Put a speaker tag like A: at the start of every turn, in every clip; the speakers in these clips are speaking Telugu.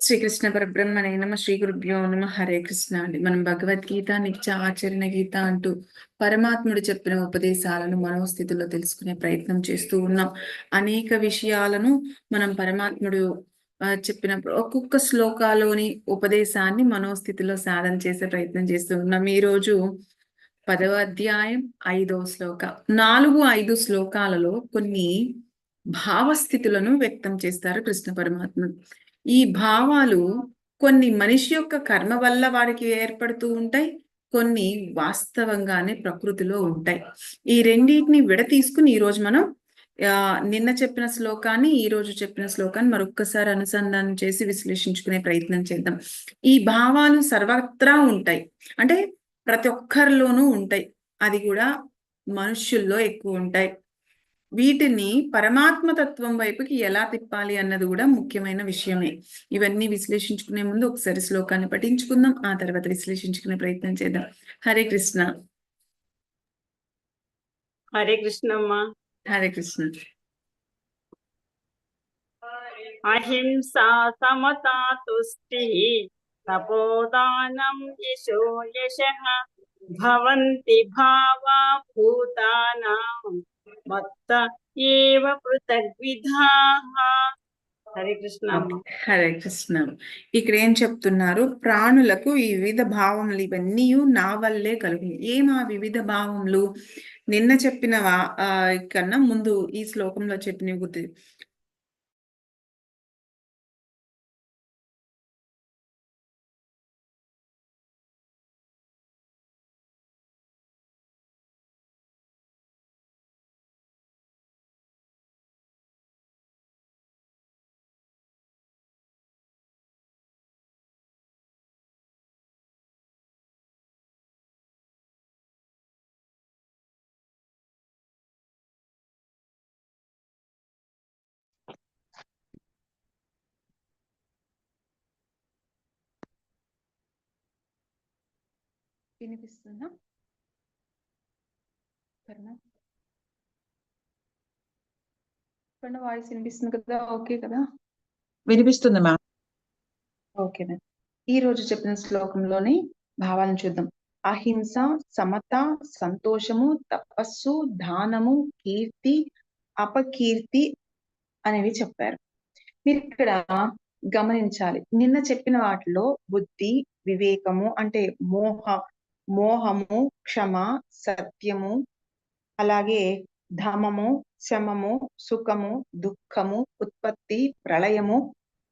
A: శ్రీకృష్ణ పరబ్రహ్మణే నమ శ్రీ గురుభ్యో నమ హరే కృష్ణ అండి. మనం భగవద్గీత నిత్య ఆచరణ గీత అంటూ పరమాత్ముడు చెప్పిన ఉపదేశాలను మనోస్థితిలో తెలుసుకునే ప్రయత్నం చేస్తూ ఉన్నాం. అనేక విషయాలను మనం పరమాత్ముడు చెప్పినప్పుడు ఒక్కొక్క శ్లోకాలోని ఉపదేశాన్ని మనోస్థితిలో సాధన చేసే ప్రయత్నం చేస్తూ ఈరోజు ఈ రోజు పదవ అధ్యాయం ఐదవ శ్లోక. నాలుగు ఐదు శ్లోకాలలో కొన్ని భావస్థితులను వ్యక్తం చేస్తారు కృష్ణ పరమాత్మ. ఈ భావాలు కొన్ని మనిషి యొక్క కర్మ వల్ల వారికి ఏర్పడుతూ ఉంటాయి కొన్ని వాస్తవంగానే ప్రకృతిలో ఉంటాయి. ఈ రెండింటిని విడతీసుకుని ఈ రోజు మనం నిన్న చెప్పిన శ్లోకాన్ని ఈ రోజు చెప్పిన శ్లోకాన్ని మరొక్కసారి అనుసంధానం చేసి విశ్లేషించుకునే ప్రయత్నం చేద్దాం. ఈ భావాలు సర్వత్రా ఉంటాయి. అంటే ప్రతి ఒక్కరిలోనూ ఉంటాయి. అది కూడా మనుష్యుల్లో ఎక్కువ ఉంటాయి. వీటిని పరమాత్మ తత్వం వైపుకి ఎలా తిప్పాలి అన్నది కూడా ముఖ్యమైన విషయమే. ఇవన్నీ విశ్లేషించుకునే ముందు ఒకసారి శ్లోకాన్ని పఠించుకుందాం. ఆ తర్వాత విశ్లేషించుకునే ప్రయత్నం చేద్దాం. హరే కృష్ణ.
B: హరే కృష్ణమ్మ.
A: హరే కృష్ణ
B: అహింసా సమతా తుష్టి తపోదానం యశో యశ భవంతి భావా భూతానాం మత్త ఏవ పృథగ్విధాః హరే కృష్ణ
A: హరే కృష్ణ. ఇక్కడ ఏం చెప్తున్నారు? ప్రాణులకు ఈ వివిధ భావములు ఇవన్నీ నా వల్లే కలుగు ఏం ఆ వివిధ భావములు? నిన్న చెప్పిన వా- ఆ, కన్నా ముందు ఈ శ్లోకంలో చెప్పినవి గుర్తు వినిపిస్తుందా? కర్ణ? వాయిస్ వినిపిస్తుంది కదా? ఓకే కదా?
C: వినిపిస్తుంది మ్యామ్.
A: ఓకేనా ఈ రోజు చెప్పిన శ్లోకంలోని భావాలను చూద్దాం. అహింస సమత సంతోషము తపస్సు దానము కీర్తి అపకీర్తి అనేవి చెప్పారు. మీరు ఇక్కడ గమనించాలి. నిన్న చెప్పిన వాటిలో బుద్ధి వివేకము అంటే మోహ మోహము క్షమ సత్యము అలాగే ధమము శమము సుఖము దుఃఖము ఉత్పత్తి ప్రళయము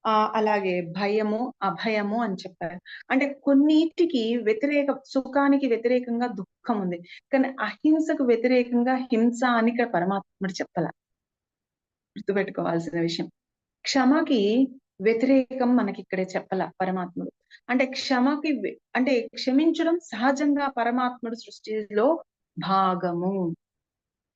A: ఆ అలాగే భయము అభయము అని చెప్పారు. అంటే కొన్నిటికి వ్యతిరేక సుఖానికి వ్యతిరేకంగా దుఃఖం ఉంది. కానీ అహింసకు వ్యతిరేకంగా హింస అని ఇక్కడ పరమాత్ముడు చెప్పాల. గుర్తుపెట్టుకోవాల్సిన విషయం. క్షమకి వ్యతిరేకం మనకి ఇక్కడే చెప్పాల పరమాత్ముడు. అంటే క్షమకి అంటే క్షమించడం సహజంగా పరమాత్ముడు సృష్టిలో భాగము.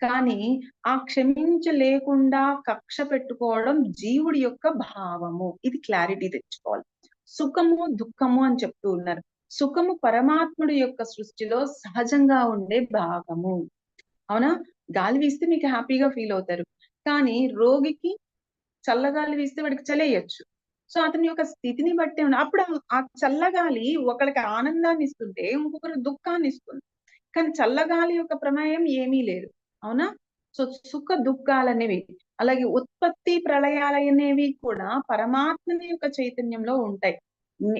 A: కానీ ఆ క్షమించలేకుండా కక్ష పెట్టుకోవడం జీవుడి యొక్క భావము. ఇది క్లారిటీ తెచ్చుకోవాలి. సుఖము దుఃఖము అని చెప్తూ ఉన్నారు. సుఖము పరమాత్ముడి యొక్క సృష్టిలో సహజంగా ఉండే భాగము. అవునా? గాలి వీస్తే మీకు హ్యాపీగా ఫీల్ అవుతారు. కానీ రోగికి చల్లగాలి వీస్తే వాడికి చలేయచ్చు సో అతని యొక్క స్థితిని బట్టి అప్పుడు ఆ- చల్లగాలి ఒకరికి ఆనందాన్ని ఇస్తుంటే ఇంకొకరు దుఃఖాన్ని ఇస్తుంది. కానీ చల్లగాలి యొక్క ప్రమేయం ఏమీ లేదు. అవునా? సో సుఖ దుఃఖాలు అనేవి అలాగే ఉత్పత్తి ప్రళయాలు అనేవి కూడా పరమాత్మని యొక్క చైతన్యంలో ఉంటాయి.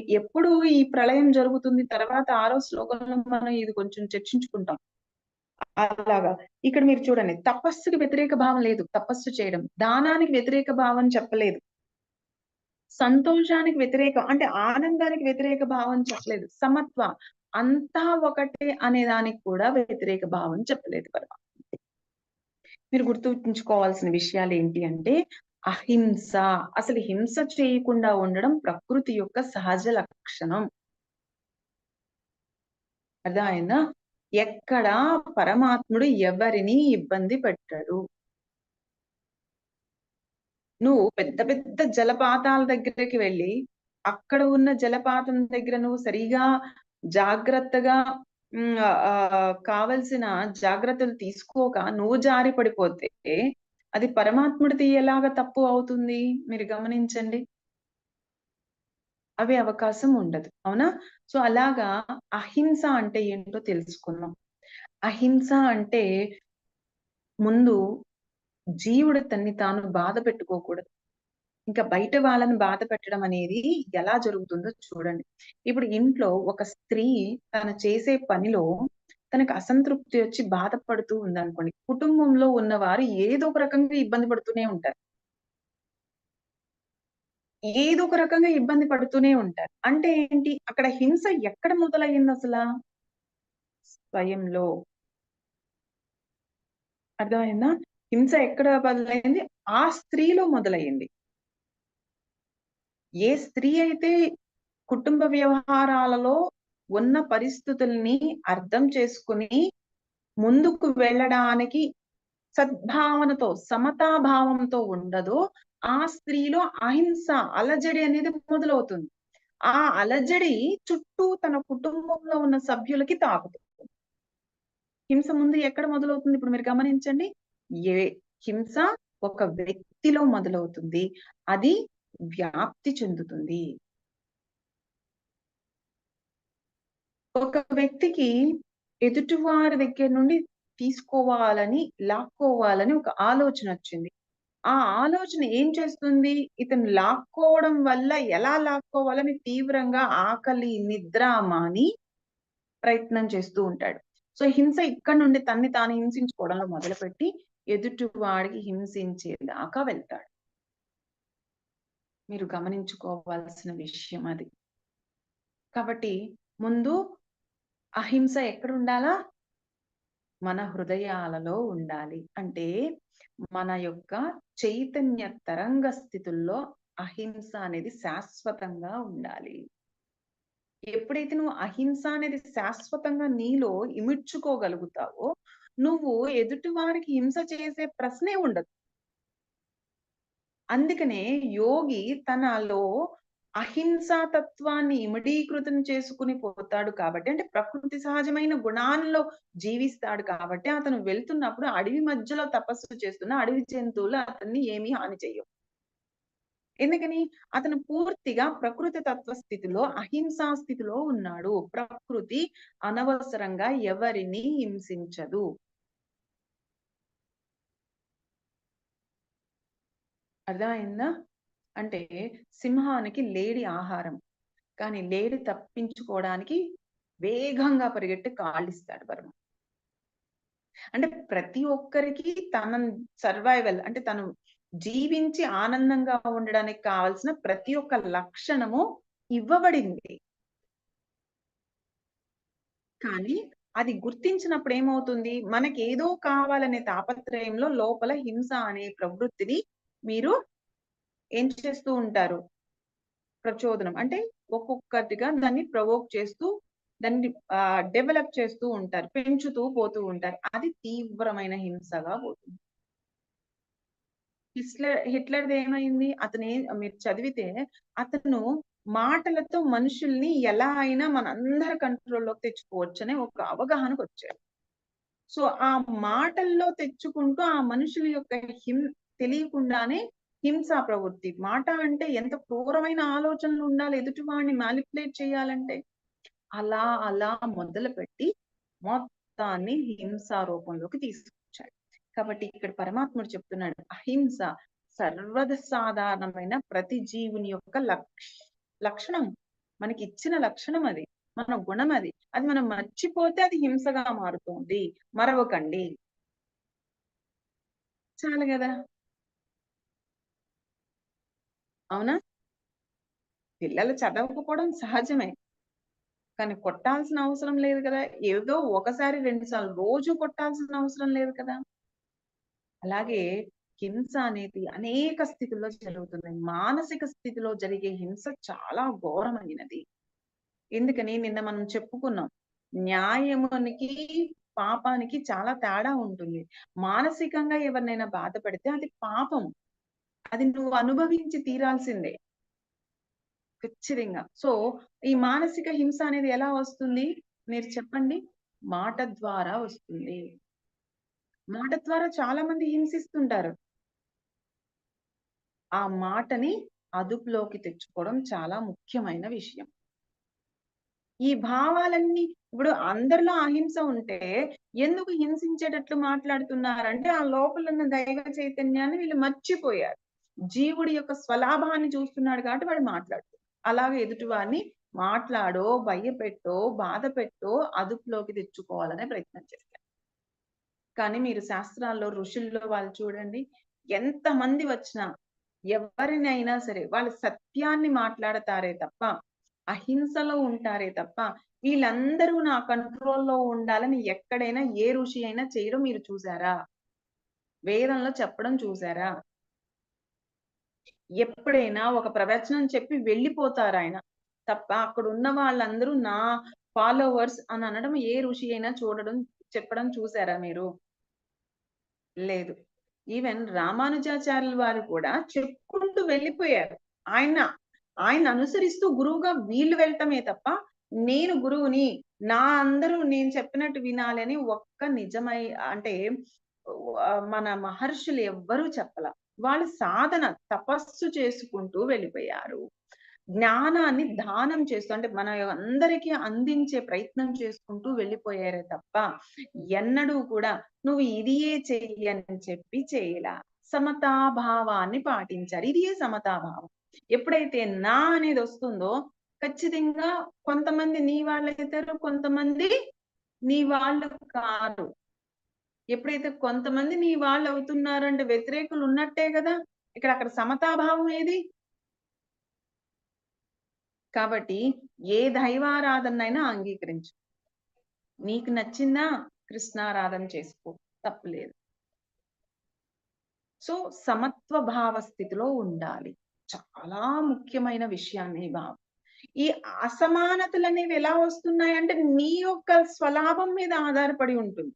A: ఎప్పుడు ఈ ప్రళయం జరుగుతుంది తర్వాత ఆరో శ్లోకంలో మనం ఇది కొంచెం చర్చించుకుంటాం. అలాగా. ఇక్కడ మీరు చూడండి తపస్సుకి వ్యతిరేక భావం లేదు తపస్సు చేయడం. దానానికి వ్యతిరేక భావం చెప్పలేదు. సంతోషానికి వ్యతిరేక అంటే ఆనందానికి వ్యతిరేక భావం చెప్పలేదు. సమత్వ అంతా ఒకటే అనే దానికి కూడా వ్యతిరేక భావం చెప్పలేదు పరమాత్మ మీరు గుర్తుంచుకోవాల్సిన విషయాలు ఏంటి అంటే అహింస. అసలు హింస చేయకుండా ఉండడం ప్రకృతి యొక్క సహజ లక్షణం. అర్థమైందా? ఎక్కడ పరమాత్ముడు ఎవరిని ఇబ్బంది పెట్టాడు. నువ్వు పెద్ద పెద్ద జలపాతాల దగ్గరికి వెళ్ళి అక్కడ ఉన్న జలపాతం దగ్గర నువ్వు సరిగా జాగ్రత్తగా ఆ, కావలసిన జాగ్రత్తలు తీసుకోక నువ్వు జారి పడిపోతే అది పరమాత్ముడిది ఎలాగ తప్పు అవుతుంది. మీరు గమనించండి. అవే అవకాశం ఉండదు. అవునా? సో అలాగా అహింస అంటే ఏంటో తెలుసుకుందాం. అహింస అంటే ముందు జీవుడు తన్ని తాను బాధ పెట్టుకోకూడదు. ఇంకా బయట వాళ్ళని బాధ పెట్టడం అనేది ఎలా జరుగుతుందో చూడండి. ఇప్పుడు ఇంట్లో ఒక స్త్రీ తను చేసే పనిలో తనకు అసంతృప్తి వచ్చి బాధపడుతూ ఉందనుకోండి. కుటుంబంలో ఉన్నవారు ఏదో ఒక రకంగా ఇబ్బంది పడుతూనే ఉంటారు. ఏదో ఒక రకంగా ఇబ్బంది పడుతూనే ఉంటారు. అంటే ఏంటి? అక్కడ హింస ఎక్కడ మొదలయ్యింది అసలు? స్వయంలో. అర్థమైందా? హింస ఎక్కడ మొదలైంది ఆ స్త్రీలో మొదలయ్యింది. ఏ స్త్రీ అయితే కుటుంబ వ్యవహారాలలో ఉన్న పరిస్థితుల్ని అర్థం చేసుకుని ముందుకు వెళ్ళడానికి సద్భావనతో సమతాభావంతో ఉండదో ఆ స్త్రీలో అహింస అలజడి అనేది మొదలవుతుంది. ఆ అలజడి చుట్టూ తన కుటుంబంలో ఉన్న సభ్యులకి తాకుతుంది. హింస ముందు ఎక్కడ మొదలవుతుంది? ఇప్పుడు మీరు గమనించండి. ఏ హింస ఒక వ్యక్తిలో మొదలవుతుంది. అది వ్యాప్తి చెందుతుంది. ఒక వ్యక్తికి ఎదుటివారి దగ్గర నుండి తీసుకోవాలని లాక్కోవాలని ఒక ఆలోచన వచ్చింది. ఆ ఆలోచన ఏం చేస్తుంది? ఇతను లాక్కోవడం వల్ల ఎలా లాక్కోవాలని తీవ్రంగా ఆకలి నిద్ర మాని ప్రయత్నం చేస్తూ ఉంటాడు. సో హింస ఇక్కడ నుండి తన్ని తాను హింసించుకోవడంలో మొదలుపెట్టి ఎదుటి వాడికి హింసించేదాకా వెళ్తాడు. మీరు గమనించుకోవాల్సిన విషయం అది. కాబట్టి ముందు అహింస ఎక్కడ ఉండాలా? మన హృదయాలలో ఉండాలి. అంటే మన యొక్క చైతన్య తరంగ స్థితుల్లో అహింస అనేది శాశ్వతంగా ఉండాలి. ఎప్పుడైతే నువ్వు అహింస అనేది శాశ్వతంగా నీలో ఇమిడ్చుకోగలుగుతావో నువ్వు ఎదుటి వారికి హింస చేసే ప్రశ్నే ఉండదు. అందుకనే యోగి తనలో అహింసా తత్వాన్ని ఇమిడీకృతం చేసుకుని పోతాడు కాబట్టి అంటే ప్రకృతి సహజమైన గుణాల్లో జీవిస్తాడు కాబట్టి అతను వెళ్తున్నప్పుడు అడవి మధ్యలో తపస్సు చేస్తున్న అడవి జంతువులు అతన్ని ఏమీ హాని చేయవు ఎందుకని? అతను పూర్తిగా ప్రకృతి తత్వ స్థితిలో అహింసా స్థితిలో ఉన్నాడు. ప్రకృతి అనవసరంగా ఎవరిని హింసించదు. అర్థమైందా? అంటే సింహానికి లేడి ఆహారం. కానీ లేడి తప్పించుకోవడానికి వేగంగా పరిగెట్టి కాళ్ళిస్తాడు పరమ అంటే ప్రతి ఒక్కరికి తన సర్వైవల్ అంటే తను జీవించి ఆనందంగా ఉండడానికి కావాల్సిన ప్రతి ఒక్క లక్షణము ఇవ్వబడింది. కానీ అది గుర్తించినప్పుడు ఏమవుతుంది? మనకి ఏదో కావాలనే తాపత్రయంలో లోపల హింస అనే ప్రవృత్తిని మీరు ఏం చేస్తూ ఉంటారు? ప్రచోదనం. అంటే ఒక్కొక్కటిగా దాన్ని ప్రవోక్ చేస్తూ దాన్ని డెవలప్ చేస్తూ ఉంటారు పెంచుతూ పోతూ ఉంటారు. అది తీవ్రమైన హింసగా పోతుంది. హిట్లర్ హిట్లర్ది ఏమైంది? అతను మీరు చదివితే అతను మాటలతో మనుషుల్ని ఎలా అయినా మనందరి కంట్రోల్లోకి తెచ్చుకోవచ్చు అనే ఒక అవగాహనకు వచ్చాడు. సో ఆ మాటల్లో తెచ్చుకుంటూ ఆ మనుషుల యొక్క హిం తెలియకుండానే హింసా ప్రవృత్తి. మాట అంటే ఎంత క్రూరమైన ఆలోచనలు ఉండాలి ఎదుటి వాడిని చేయాలంటే? అలా అలా మొదలుపెట్టి మొత్తాన్ని హింసా రూపంలోకి తీసుకొచ్చాడు. కాబట్టి ఇక్కడ పరమాత్ముడు చెప్తున్నాడు అహింస సర్వద సాధారణమైన ప్రతి జీవుని యొక్క లక్ష లక్షణం. మనకి ఇచ్చిన లక్షణం అది మన గుణం అది. అది మనం మర్చిపోతే అది హింసగా మారుతుంది. మరవకండి. చాలు కదా? అవునా? పిల్లలు చదవకపోవడం సహజమే. కానీ కొట్టాల్సిన అవసరం లేదు కదా. ఏదో ఒకసారి రెండు సార్లు రోజు కొట్టాల్సిన అవసరం లేదు కదా. అలాగే హింస అనేది అనేక స్థితిలో జరుగుతుంది. మానసిక స్థితిలో జరిగే హింస చాలా ఘోరమైనది. ఎందుకని నిన్న మనం చెప్పుకున్నాం న్యాయమునికి పాపానికి చాలా తేడా ఉంటుంది. మానసికంగా ఎవరినైనా బాధ పెడితే అది పాపం. అది నువ్వు అనుభవించి తీరాల్సిందే. ఖచ్చితంగా. సో ఈ మానసిక హింస అనేది ఎలా వస్తుంది? మీరు చెప్పండి. మాట ద్వారా వస్తుంది. మాట ద్వారా చాలా మంది హింసిస్తుంటారు. ఆ మాటని అదుపులోకి తెచ్చుకోవడం చాలా ముఖ్యమైన విషయం. ఈ భావాలన్నీ ఇప్పుడు అందరిలో అహింస ఉంటే ఎందుకు హింసించేటట్లు మాట్లాడుతున్నారంటే ఆ లోపల ఉన్న దైవ చైతన్యాన్ని వీళ్ళు మర్చిపోయారు. జీవుడి యొక్క స్వలాభాన్ని చూస్తున్నాడు కాబట్టి వాడు మాట్లాడుతున్నాడు. అలాగే ఎదుటివాడిని మాట్లాడో భయపెట్టో బాధ పెట్టో అదుపులోకి తెచ్చుకోవాలనే ప్రయత్నం చేశారు కానీ మీరు శాస్త్రాల్లో ఋషుల్లో వాళ్ళు చూడండి ఎంత మంది వచ్చినా ఎవరినైనా సరే వాళ్ళు సత్యాన్ని మాట్లాడతారే తప్ప అహింసలో ఉంటారే తప్ప వీళ్ళందరూ నా కంట్రోల్లో ఉండాలని ఎక్కడైనా ఏ ఋషి అయినా చేయడం మీరు చూసారా? వేదంలో చెప్పడం చూసారా? ఎప్పుడైనా ఒక ప్రవచనం చెప్పి వెళ్ళిపోతారు ఆయన తప్ప అక్కడ ఉన్న వాళ్ళందరూ నా ఫాలోవర్స్ అని అనడం ఏ ఋషి అయినా చూడడం చెప్పడం చూసారా మీరు? లేదు. ఈవెన్ రామానుజాచార్యుల వారు కూడా చెప్పుకుంటూ వెళ్ళిపోయారు. ఆయన ఆయన అనుసరిస్తూ గురువుగా వీళ్ళు వెళ్ళటమే తప్ప నేను గురువుని నా అందరూ నేను చెప్పినట్టు వినాలని ఒక్క నిజమై అంటే మన మహర్షులు ఎవ్వరూ చెప్పలా. వాళ్ళు సాధన తపస్సు చేసుకుంటూ వెళ్ళిపోయారు. జ్ఞానాన్ని దానం చేస్తూ అంటే మన అందరికీ అందించే ప్రయత్నం చేసుకుంటూ వెళ్ళిపోయారే తప్ప ఎన్నడూ కూడా నువ్వు ఇదియే చెయ్యి అని చెప్పి చేయలా. సమతాభావాన్ని పాటించారు ఇదియే సమతాభావం. ఎప్పుడైతే నా అనేది వస్తుందో ఖచ్చితంగా కొంతమంది నీ వాళ్ళు అవుతారు కొంతమంది నీ వాళ్ళు కారు. ఎప్పుడైతే కొంతమంది నీ వాళ్ళు అవుతున్నారంటే వ్యతిరేకులు ఉన్నట్టే కదా? ఇక్కడ అక్కడ సమతాభావం ఏది? కాబట్టి ఏ దైవారాధనైనా అంగీకరించు. నీకు నచ్చిందా? కృష్ణారాధన చేసుకో. తప్పులేదు సో సమత్వ భావ స్థితిలో ఉండాలి. చాలా ముఖ్యమైన విషయాన్ని భావం. ఈ అసమానతలు అనేవి ఎలా వస్తున్నాయంటే నీ యొక్క స్వలాభం మీద ఆధారపడి ఉంటుంది.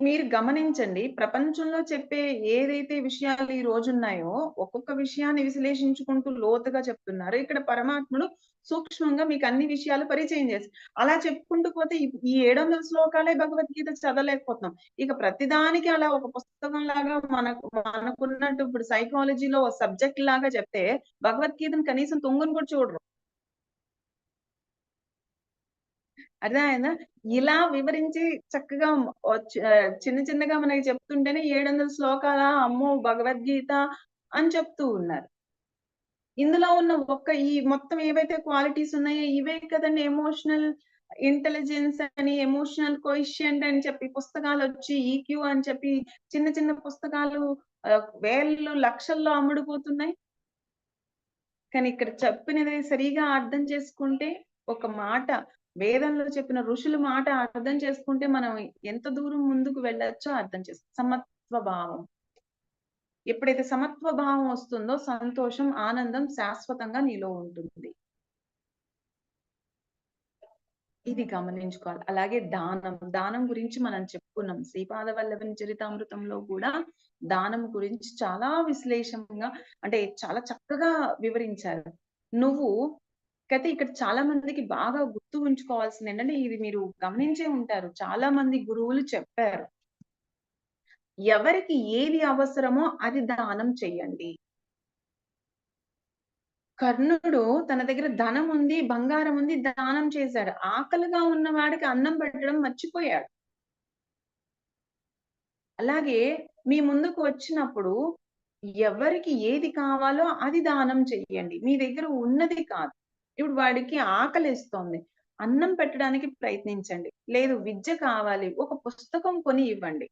A: మీరు గమనించండి ప్రపంచంలో చెప్పే ఏదైతే విషయాలు ఈ రోజు ఉన్నాయో ఒక్కొక్క విషయాన్ని విశ్లేషించుకుంటూ లోతుగా చెప్తున్నారు. ఇక్కడ పరమాత్ముడు సూక్ష్మంగా మీకు అన్ని విషయాలు పరిచయం చేసి అలా చెప్పుకుంటూ పోతే ఈ- ఏడు వందల శ్లోకాలే భగవద్గీత చదవలేకపోతున్నాం. ఇక ప్రతిదానికి అలా ఒక పుస్తకం లాగా మనకు మనకున్నట్టు ఇప్పుడు సైకాలజీలో సబ్జెక్ట్ లాగా చెప్తే భగవద్గీతను కనీసం తుంగును కూడా చూడరు. అర్థమైందా? ఇలా వివరించి చక్కగా చిన్న చిన్నగా మనకి చెప్తుంటేనే ఏడు వందల శ్లోకాల అమ్మో భగవద్గీత అని చెప్తూ ఉన్నారు. ఇందులో ఉన్న ఒక్క ఈ మొత్తం ఏవైతే క్వాలిటీస్ ఉన్నాయో ఇవే కదండి ఎమోషనల్ ఇంటెలిజెన్స్ అని ఎమోషనల్ కోయిషియంట్ అని చెప్పి పుస్తకాలు వచ్చి ఈక్యూ అని చెప్పి చిన్న చిన్న పుస్తకాలు వేలు లక్షల్లో అమ్ముడుపోతున్నాయి. కానీ ఇక్కడ చెప్పినది సరిగా అర్థం చేసుకుంటే ఒక మాట వేదంలో చెప్పిన ఋషుల మాట అర్థం చేసుకుంటే మనం ఎంత దూరం ముందుకు వెళ్ళొచ్చో అర్థం చేసుకో సమత్వ భావం ఎప్పుడైతే సమత్వ భావం వస్తుందో సంతోషం ఆనందం శాశ్వతంగా నీలో ఉంటుంది. ఇది గమనించుకోవాలి. అలాగే దానం దానం గురించి మనం చెప్పుకున్నాం. శ్రీపాద వల్లభని చరితామృతంలో కూడా దానం గురించి చాలా విశ్లేషంగా అంటే చాలా చక్కగా వివరించారు. నువ్వు అయితే ఇక్కడ చాలా మందికి బాగా గుర్తు ఉంచుకోవాల్సింది ఏంటంటే ఇది మీరు గమనించే ఉంటారు. చాలా మంది గురువులు చెప్పారు. ఎవరికి ఏది అవసరమో అది దానం చెయ్యండి. కర్ణుడు తన దగ్గర ధనం ఉంది బంగారం ఉంది దానం చేశాడు. ఆకలిగా ఉన్నవాడికి అన్నం పెట్టడం మర్చిపోయాడు. అలాగే మీ ముందుకు వచ్చినప్పుడు ఎవరికి ఏది కావాలో అది దానం చెయ్యండి. మీ దగ్గర ఉన్నది కాదు. ఇప్పుడు వాడికి ఆకలిస్తోంది. అన్నం పెట్టడానికి ప్రయత్నించండి. లేదు విద్య కావాలి. ఒక పుస్తకం కొని ఇవ్వండి.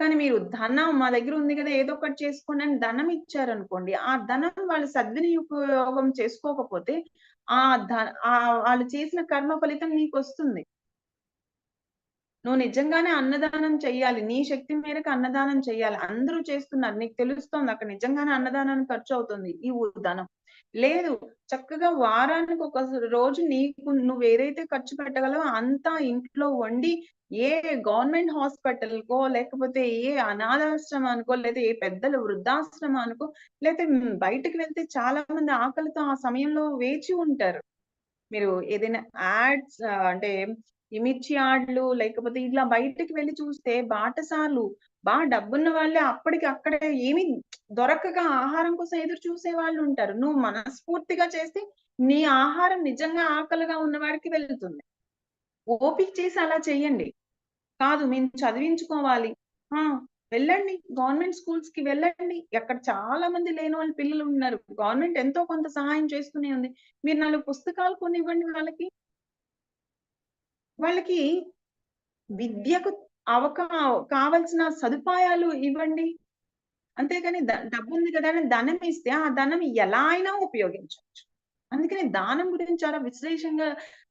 A: కానీ మీరు ధనం మా దగ్గర ఉంది కదా ఏదో ఒకటి చేసుకోండి అని ధనం ఇచ్చారనుకోండి ఆ ధనం వాళ్ళు సద్వినియోగం చేసుకోకపోతే ఆ ధ వాళ్ళు చేసిన కర్మ ఫలితం నీకు వస్తుంది. నువ్వు నిజంగానే అన్నదానం చెయ్యాలి. నీ శక్తి మేరకు అన్నదానం చెయ్యాలి. అందరూ చేస్తున్నారు. నీకు తెలుస్తోంది అక్కడ నిజంగానే అన్నదానానికి ఖర్చు అవుతుంది. ఈ ధనం. లేదు చక్కగా వారానికి ఒక రోజు నీకు నువ్వు ఏదైతే ఖర్చు పెట్టగలవో అంతా ఇంట్లో వండి ఏ గవర్నమెంట్ హాస్పిటల్‌కో లేకపోతే ఏ అనాథాశ్రమానికో లేదా ఏ పెద్దల వృద్ధాశ్రమానికో లేకపోతే బయటకు బయటకి వెళ్తే చాలా మంది ఆకలితో ఆ సమయంలో వేచి ఉంటారు. మీరు ఏదైనా యాడ్స్ అంటే ఈ మిర్చి ఆడ్లు లేకపోతే ఇట్లా బయటకి వెళ్ళి చూస్తే బాటసార్లు బా డబ్బున్న వాళ్ళే అప్పటికి అక్కడే ఏమి దొరకక ఆహారం కోసం ఎదురు చూసే వాళ్ళు ఉంటారు. నువ్వు మనస్ఫూర్తిగా చేస్తే నీ ఆహారం నిజంగా ఆకలిగా ఉన్నవాడికి వెళ్తుంది. ఓపిక చేసి అలా చేయండి. కాదు మేము చదివించుకోవాలి. ఆ! వెళ్ళండి. గవర్నమెంట్ స్కూల్స్కి వెళ్ళండి. అక్కడ చాలా మంది లేని వాళ్ళ పిల్లలు ఉన్నారు. గవర్నమెంట్ ఎంతో కొంత సహాయం చేస్తూనే ఉంది. మీరు నాలుగు పుస్తకాలు కొనివ్వండి వాళ్ళకి. వాళ్ళకి విద్యకు అవకా కావలసిన సదుపాయాలు ఇవ్వండి. అంతేగాని డబ్బు ఉంది కదా అని ధనం ఇస్తే ఆ ధనం ఎలా అయినా ఉపయోగించవచ్చు అందుకని దానం గురించి చాలా విశ్లేషంగా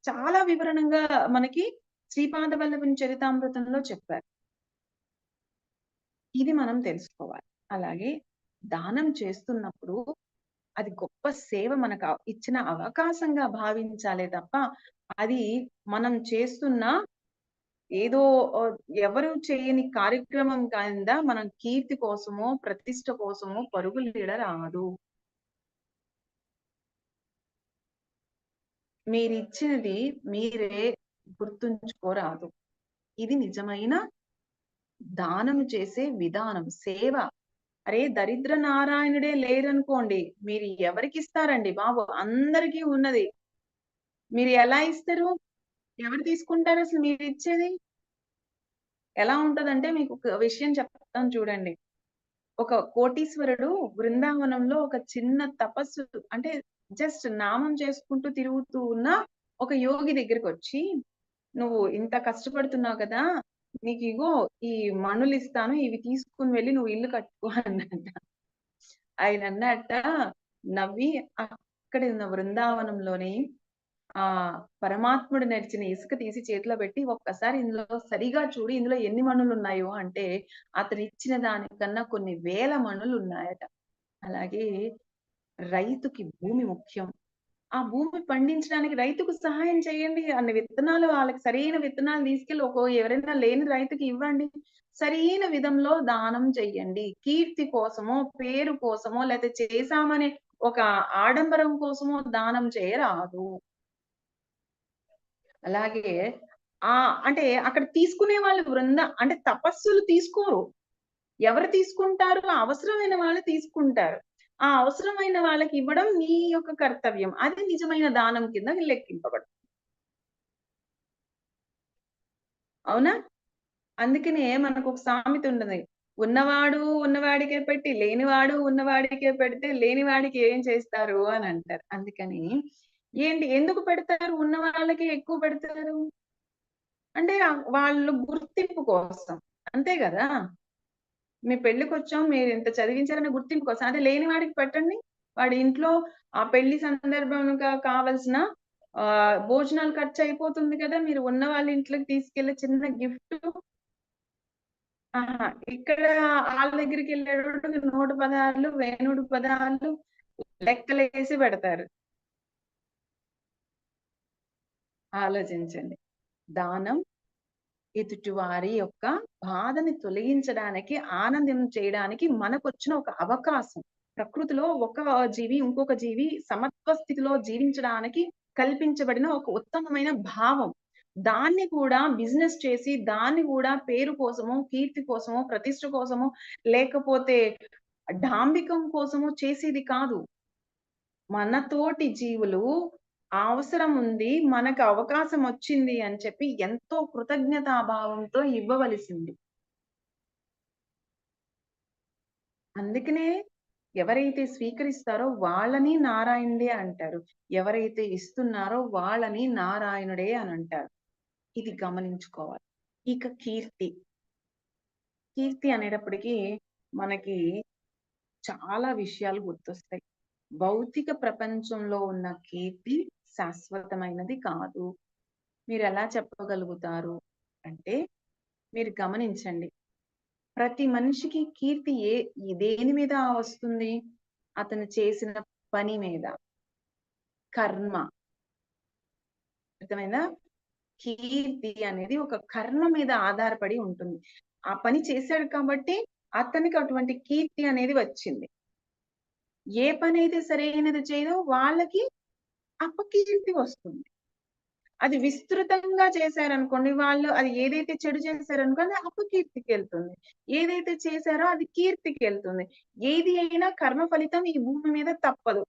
A: చాలా వివరణంగా మనకి శ్రీపాద వల్లభుని చరితామృతంలో చెప్పారు. ఇది మనం తెలుసుకోవాలి. అలాగే దానం చేస్తున్నప్పుడు అది గొప్ప సేవ మనకు ఇచ్చిన అవకాశంగా భావించాలే తప్ప, అది మనం చేస్తున్న ఏదో ఎవరు చేయని కార్యక్రమం కింద మనం కీర్తి కోసమో, ప్రతిష్ట కోసమో పరుగులు రాదు. మీరిచ్చినది మీరే గుర్తుంచుకోరాదు. ఇది నిజమైన దానం చేసే విధానం. సేవ. అరే! దరిద్ర నారాయణుడే లేరనుకోండి. మీరు ఎవరికిస్తారండి బాబు? అందరికీ ఉన్నది. మీరు ఎలా ఇస్తారు? ఎవరు తీసుకుంటారు అసలు మీరు ఇచ్చేది ఎలా ఉంటదంటే మీకు ఒక విషయం చెప్తాను చూడండి. ఒక కోటీశ్వరుడు బృందావనంలో ఒక చిన్న తపస్సు అంటే జస్ట్ నామం చేసుకుంటూ తిరుగుతూ ఉన్న ఒక యోగి దగ్గరకొచ్చి, "నువ్వు ఇంత కష్టపడుతున్నావు కదా! నీకు ఇగో ఈ మణులిస్తాను. ఇవి తీసుకొని వెళ్ళి నువ్వు ఇల్లు కట్టుకో" అన్నట్ట ఆయన అన్నట్ట నవ్వి అక్కడ ఉన్న బృందావనంలోని ఆ పరమాత్ముడు నడిచిన ఇసుక తీసి చేతిలో పెట్టి, "ఒక్కసారి ఇందులో సరిగా చూడు ఇందులో ఎన్ని మణులున్నాయో" అంటే అతను ఇచ్చిన దానికన్నా కొన్ని వేల మణులున్నాయట. అలాగే రైతుకి భూమి ముఖ్యం. ఆ భూమి పండించడానికి రైతుకు సహాయం చేయండి. అన్ని విత్తనాలు వాళ్ళకి సరైన విత్తనాలు తీసుకెళ్ళి ఒక ఎవరైనా లేని రైతుకి ఇవ్వండి. సరైన విధంలో దానం చెయ్యండి. కీర్తి కోసమో, పేరు కోసమో లేకపోతే చేశామనే ఒక ఆడంబరం కోసమో దానం చేయరాదు. అలాగే ఆ అంటే అక్కడ తీసుకునే వాళ్ళు బృంద అంటే తపస్సులు తీసుకోరు. ఎవరు తీసుకుంటారు? అవసరమైన వాళ్ళు తీసుకుంటారు. ఆ అవసరమైన వాళ్ళకి ఇవ్వడం నీ యొక్క కర్తవ్యం. అది నిజమైన దానం కింద లెక్కింపబడుతుంది. అవునా? అందుకనే మనకు ఒక సామెత ఉండదు ఉన్నవాడు ఉన్నవాడికే పెట్టి, లేనివాడు ఉన్నవాడికే పెడితే లేనివాడికి ఏం చేస్తారు అని అంటారు. అందుకని ఏంటి ఎందుకు పెడతారు? ఉన్న వాళ్ళకే ఎక్కువ పెడతారు? అంటే వాళ్ళు గుర్తింపు కోసం. అంతే కదా మీ మీరు ఎంత చదివించాలని గుర్తింపు కోసం. అదే లేని వాడికి పెట్టండి. వాడి ఇంట్లో ఆ పెళ్ళి సందర్భంగా కావలసిన భోజనాలు భోజనాలు ఖర్చయిపోతుంది కదా! మీరు ఉన్న వాళ్ళ ఇంట్లోకి తీసుకెళ్ళే చిన్న గిఫ్ట్ ఇక్కడ ఇక్కడ ఆళ్ళ వెళ్ళేటప్పుడు నూట పదాలు వేణుడు పదహార్లు లెక్కలేసి పెడతారు. ఆలోచించండి. దానం ఎదుటివారి యొక్క బాధని తొలగించడానికి, ఆనందం చేయడానికి మనకొచ్చిన ఒక అవకాశం. ప్రకృతిలో ఒక జీవి, ఇంకొక జీవి సమత్వ స్థితిలో జీవించడానికి కల్పించబడిన ఒక ఉత్తమమైన భావం. దాన్ని కూడా బిజినెస్ చేసి, దాన్ని కూడా పేరు కోసమో, కీర్తి కోసమో, ప్రతిష్ట కోసమో, లేకపోతే డాంబికం కోసమో చేసేది కాదు. మన తోటి జీవులు అవసరం ఉంది, మనకు అవకాశం వచ్చింది అని చెప్పి ఎంతో కృతజ్ఞతాభావంతో ఇవ్వవలసింది. అందుకనే ఎవరైతే స్వీకరిస్తారో వాళ్ళని నారాయణుడే అంటారు. ఎవరైతే ఇస్తున్నారో వాళ్ళని నారాయణుడే అని అంటారు ఇది గమనించుకోవాలి. ఇక కీర్తి. కీర్తి అనేటప్పటికీ మనకి చాలా విషయాలు గుర్తొస్తాయి. భౌతిక ప్రపంచంలో ఉన్న కీర్తి శాశ్వతమైనది కాదు. మీరు ఎలా చెప్పగలుగుతారు? అంటే మీరు గమనించండి. ప్రతి మనిషికి కీర్తి ఏ దేని మీద వస్తుంది? అతను చేసిన పని మీద. కర్మ అర్థమైందా కీర్తి అనేది ఒక కర్మ మీద ఆధారపడి ఉంటుంది ఆ పని చేశాడు కాబట్టి అతనికి అటువంటి కీర్తి అనేది వచ్చింది ఏ పని అయితే సరైనది చేయదో వాళ్ళకి అపకీర్తి వస్తుంది అది విస్తృతంగా చేశారనుకోండి వాళ్ళు అది ఏదైతే చెడు చేశారనుకోండి అపకీర్తికి వెళ్తుంది ఏదైతే చేశారో అది కీర్తికి వెళ్తుంది ఏది అయినా కర్మ ఫలితం ఈ భూమి మీద తప్పదు.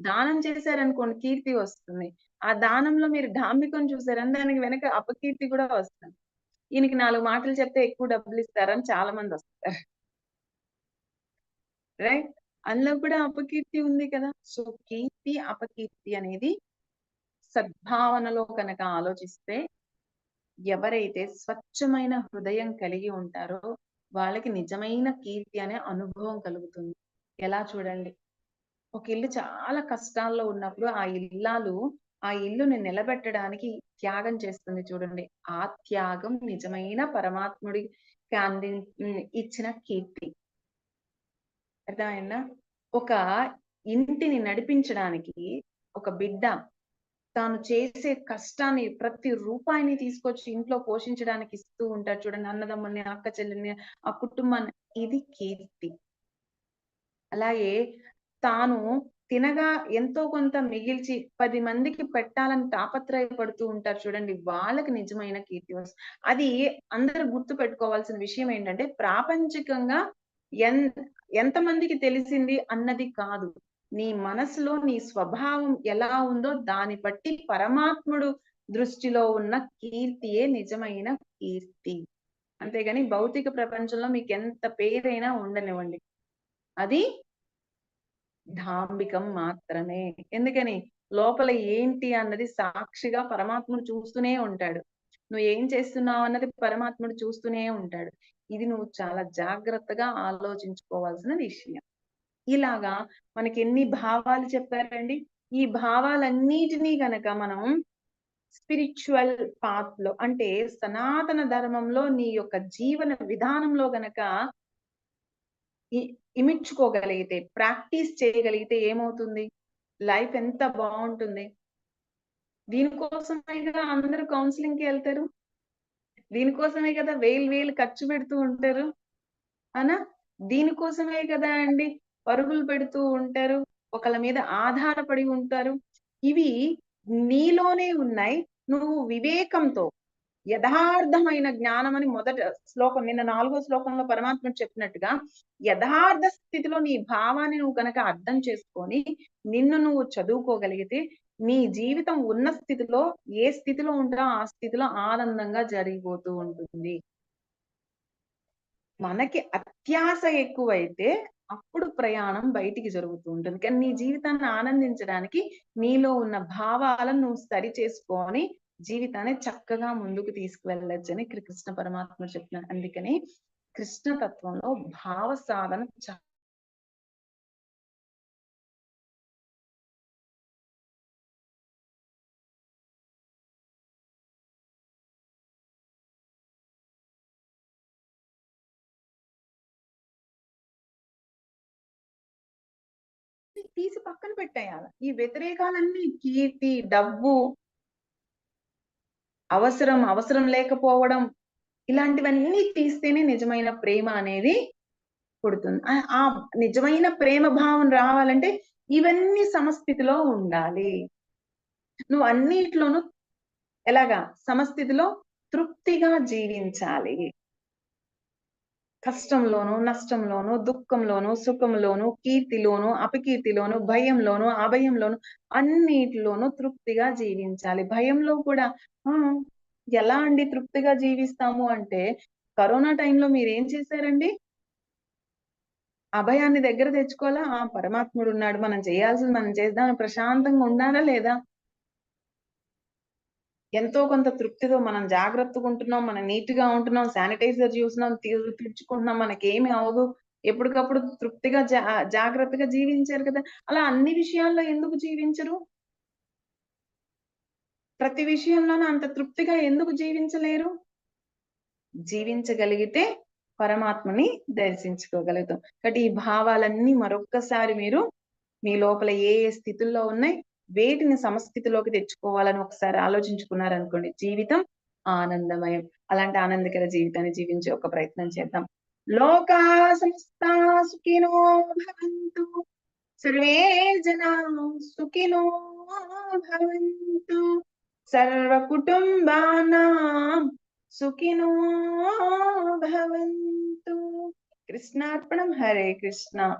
A: దానం చేశారనుకోండి కీర్తి వస్తుంది. ఆ దానంలో మీరు ఢాంబికం చూసారని దానికి వెనక అపకీర్తి కూడా వస్తుంది. ఈయనకి నాలుగు మాటలు చెప్తే ఎక్కువ డబ్బులు ఇస్తారని చాలా మంది వస్తారు. రైట్? అందులో కూడా అపకీర్తి ఉంది కదా. సో కీర్తి అపకీర్తి అనేది సద్భావనలో కనుక ఆలోచిస్తే ఎవరైతే స్వచ్ఛమైన హృదయం కలిగి ఉంటారో వాళ్ళకి నిజమైన కీర్తి అనే అనుభవం కలుగుతుంది. ఎలా చూడండి. ఒక ఇల్లు చాలా కష్టాల్లో ఉన్నప్పుడు ఆ ఇల్లాలు ఆ ఇల్లుని నిలబెట్టడానికి త్యాగం చేస్తుంది చూడండి. ఆ త్యాగం నిజమైన పరమాత్ముడికి అంది ఇచ్చిన కీర్తి. అర్థమైందా? ఒక ఇంటిని నడిపించడానికి ఒక బిడ్డ తాను చేసే కష్టాన్ని ప్రతి రూపాయిని తీసుకొచ్చి ఇంట్లో పోషించడానికి ఇస్తూ ఉంటారు చూడండి అన్నదమ్ముల్ని అక్క చెల్లెల్ని ఆ కుటుంబాన్ని. ఇది కీర్తి. అలాగే తాను తినగా ఎంతో కొంత మిగిల్చి పది మందికి పెట్టాలని తాపత్రయపడుతూ ఉంటారు చూడండి వాళ్ళకి నిజమైన కీర్తి వస్తుంది. అది అందరు గుర్తు పెట్టుకోవాల్సిన విషయం ఏంటంటే ప్రాపంచికంగా ఎన్ ఎంతమందికి తెలిసింది? అన్నది కాదు. నీ మనసులో నీ స్వభావం ఎలా ఉందో దాన్ని బట్టి పరమాత్ముడు దృష్టిలో ఉన్న కీర్తియే నిజమైన కీర్తి. అంతేగాని భౌతిక ప్రపంచంలో మీకు ఎంత పేరైనా ఉండనివ్వండి. అది ధాంబికం మాత్రమే. ఎందుకని? లోపల ఏంటి అన్నది సాక్షిగా పరమాత్ముడు చూస్తూనే ఉంటాడు. నువ్వు ఏం చేస్తున్నావు అన్నది పరమాత్ముడు చూస్తూనే ఉంటాడు. ఇది నువ్వు చాలా జాగ్రత్తగా ఆలోచించుకోవాల్సిన విషయం. ఇలాగా మనకి ఎన్ని భావాలు చెప్పారండి? ఈ భావాలన్నిటినీ గనక మనం స్పిరిచువల్ పాత్లో అంటే సనాతన ధర్మంలో నీ యొక్క జీవన విధానంలో గనక ఇమిడ్చుకోగలిగితే ప్రాక్టీస్ చేయగలిగితే ఏమవుతుంది? లైఫ్ ఎంత బాగుంటుంది? దీనికోసమేగా అందరూ కౌన్సిలింగ్కి వెళ్తారు? దీనికోసమే కదా వేలు వేలు ఖర్చు పెడుతూ ఉంటారు? అనా? దీనికోసమే కదా అండి పరుగులు పెడుతూ ఉంటారు? ఒకళ్ళ మీద ఆధారపడి ఉంటారు? ఇవి నీలోనే ఉన్నాయి. నువ్వు వివేకంతో యథార్థమైన జ్ఞానం అని మొదట శ్లోకం నిన్న నాలుగో శ్లోకంలో పరమాత్మ చెప్పినట్టుగా యథార్థ స్థితిలో నీ భావాన్ని నువ్వు కనుక అర్థం చేసుకొని నిన్ను నువ్వు చదువుకోగలిగితే నీ జీవితం ఉన్న స్థితిలో ఏ స్థితిలో ఉంటారో ఆ స్థితిలో ఆనందంగా జరిగిపోతూ ఉంటుంది. మనకి అత్యాస ఎక్కువైతే అప్పుడు ప్రయాణం బయటికి జరుగుతూ ఉంటుంది. కానీ నీ జీవితాన్ని ఆనందించడానికి నీలో ఉన్న భావాలను నువ్వు సరి చేసుకొని జీవితాన్ని చక్కగా ముందుకు తీసుకువెళ్ళొచ్చు అని కృష్ణ పరమాత్మ చెప్తున్నారు అందుకని కృష్ణ తత్వంలో భావ సాధన చాలా పెట్టేయాలి. ఈ వ్యతిరేకాలన్నీ కీర్తి డబ్బు అవసరం అవసరం లేకపోవడం ఇలాంటివన్నీ తీస్తేనే నిజమైన ప్రేమ అనేది పుడుతుంది. ఆ- ఆ నిజమైన ప్రేమ భావం రావాలంటే ఇవన్నీ సమస్థితిలో ఉండాలి. నువ్వు అన్నిట్లోనూ ఎలాగా? సమస్థితిలో తృప్తిగా జీవించాలి. కష్టంలోను నష్టంలోను దుఃఖంలోను సుఖంలోను కీర్తిలోను అపకీర్తిలోను భయంలోను అభయంలోను అన్నిటిలోనూ తృప్తిగా జీవించాలి. భయంలో కూడా ఎలా అండి తృప్తిగా జీవిస్తాము? అంటే కరోనా టైంలో మీరు ఏం చేశారండి? అభయాన్ని దగ్గర తెచ్చుకోవాలా? ఆ పరమాత్ముడు ఉన్నాడు మనం చేయాల్సింది మనం చేద్దాం ప్రశాంతంగా ఉన్నారా లేదా? ఎంతో కొంత తృప్తితో మనం జాగ్రత్తగా ఉంటున్నాం మనం నీట్గా ఉంటున్నాం శానిటైజర్ చూస్తున్నాం మనకి ఏమి అవదు ఎప్పటికప్పుడు తృప్తిగా జా జాగ్రత్తగా జీవించారు కదా. అలా అన్ని విషయాల్లో ఎందుకు జీవించరు? ప్రతి విషయంలోనూ అంత తృప్తిగా ఎందుకు జీవించలేరు? జీవించగలిగితే పరమాత్మని దర్శించుకోగలుగుతాం. కాబట్టి ఈ భావాలన్నీ మరొక్కసారి మీరు మీ లోపల ఏ ఏ స్థితుల్లో ఉన్నాయి వేటిని సమస్థితిలోకి తెచ్చుకోవాలని ఒకసారి ఆలోచించుకున్నారనుకోండి జీవితం ఆనందమయం. అలాంటి ఆనందకర జీవితాన్ని జీవించే ఒక ప్రయత్నం చేద్దాం. లోకా సంస్థా సుఖినో భవంతు. సర్వే జనా సుఖినో భవంతు. సర్వ కుటుంబానాం సుఖినో భవంతు. కృష్ణార్పణం. హరే కృష్ణ.